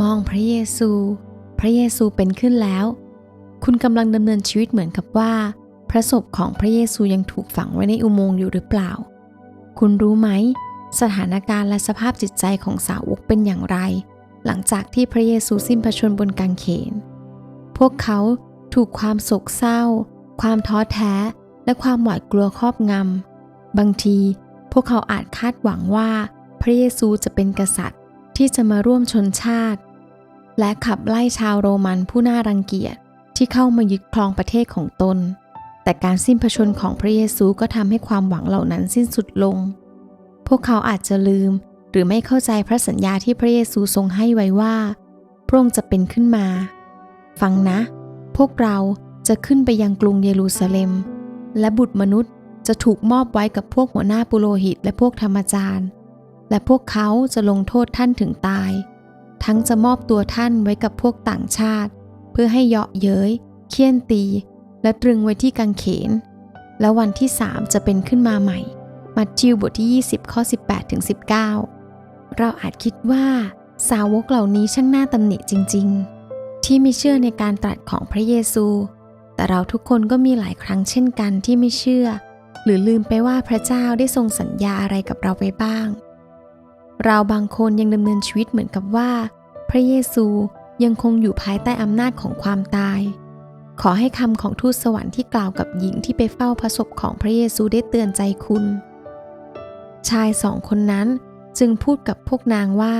มองพระเยซู พระเยซูเป็นขึ้นแล้ว คุณกำลังดำเนินชีวิตเหมือนกับว่า พระศพของพระเยซูยังถูกฝังไว้ในอุโมงค์อยู่หรือเปล่า คุณรู้ไหม สถานการณ์และสภาพจิตใจของสาวกเป็นอย่างไร หลังจากที่พระเยซูสิ้นพระชนม์บนกางเขน พวกเขาถูกความโศกเศร้า ความท้อแท้ และความหวาดกลัวครอบงำบางที พวกเขาอาจคาดหวังว่า พระเยซูจะเป็นกษัตริย์ ที่จะมาร่วมชนชาติ และขับไล่ชาวโรมันผู้น่ารังเกียจที่เข้ามายึดครองประเทศของตน แต่การสิ้นพระชนของพระเยซูก็ทำให้ความหวังเหล่านั้นสิ้นสุดลง พวกเขาอาจจะลืมหรือไม่เข้าใจพระสัญญาที่พระเยซูทรงให้ไว้ว่า พระองค์จะเป็นขึ้นมา ฟังนะ พวกเราจะขึ้นไปยังกรุงเยรูซาเล็ม และบุตรมนุษย์จะถูกมอบไว้กับพวกหัวหน้าปุโรหิตและพวกธรรมจารย์ และพวกเขาจะลงโทษท่านถึงตาย ทั้งจะมอบตัวท่านไว้กับพวกต่างชาติ เพื่อให้เยาะเย้ย เคี่ยนตี และตรึงไว้ที่กางเขน และวันที่สามจะเป็นขึ้นมาใหม่ มัทธิวบทที่ 20 ข้อ 18ถึง19 เราอาจคิดว่าสาวกเหล่านี้ช่างน่าตำหนิจริง ๆ ที่ไม่เชื่อในการตรัสของพระเยซู แต่เราทุกคนก็มีหลายครั้งเช่นกันที่ไม่เชื่อ หรือลืมไปว่าพระเจ้าได้ทรงสัญญาอะไรกับเราไปบ้าง เราบางคนยังดำเนินชีวิตเหมือนกับว่า พระเยซูยังคงอยู่ภายใต้อำนาจของความตาย ขอให้คำของทูตสวรรค์ที่กล่าวกับหญิงที่ไปเฝ้าพระศพของพระเยซูได้เตือนใจคุณ ชายสองคนนั้นจึงพูดกับพวกนางว่า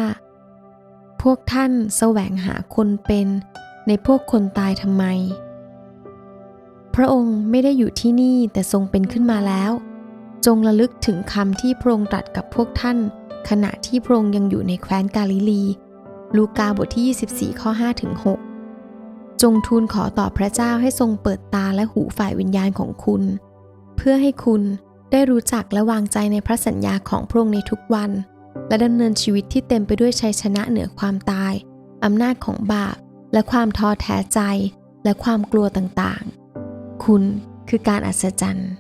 พวกท่านแสวงหาคนเป็นในพวกคนตายทำไม พระองค์ไม่ได้อยู่ที่นี่แต่ทรงเป็นขึ้นมาแล้ว จงระลึกถึงคำที่พระองค์ตรัสกับพวกท่าน ขณะที่พระองค์ยังอยู่ในแคว้นกาลิลี ลูกาบทที่ 24 ข้อ5ถึง6จงทูลขอต่อพระเจ้าให้ทรงเปิดตาและหูฝ่ายวิญญาณของคุณ เพื่อให้คุณได้รู้จักและวางใจในพระสัญญาของพระองค์ในทุกวัน และดำเนินชีวิตที่เต็มไปด้วยชัยชนะเหนือความตายอำนาจของบาปและความท้อแท้ใจ และความกลัวต่างๆ คุณคือการอัศจรรย์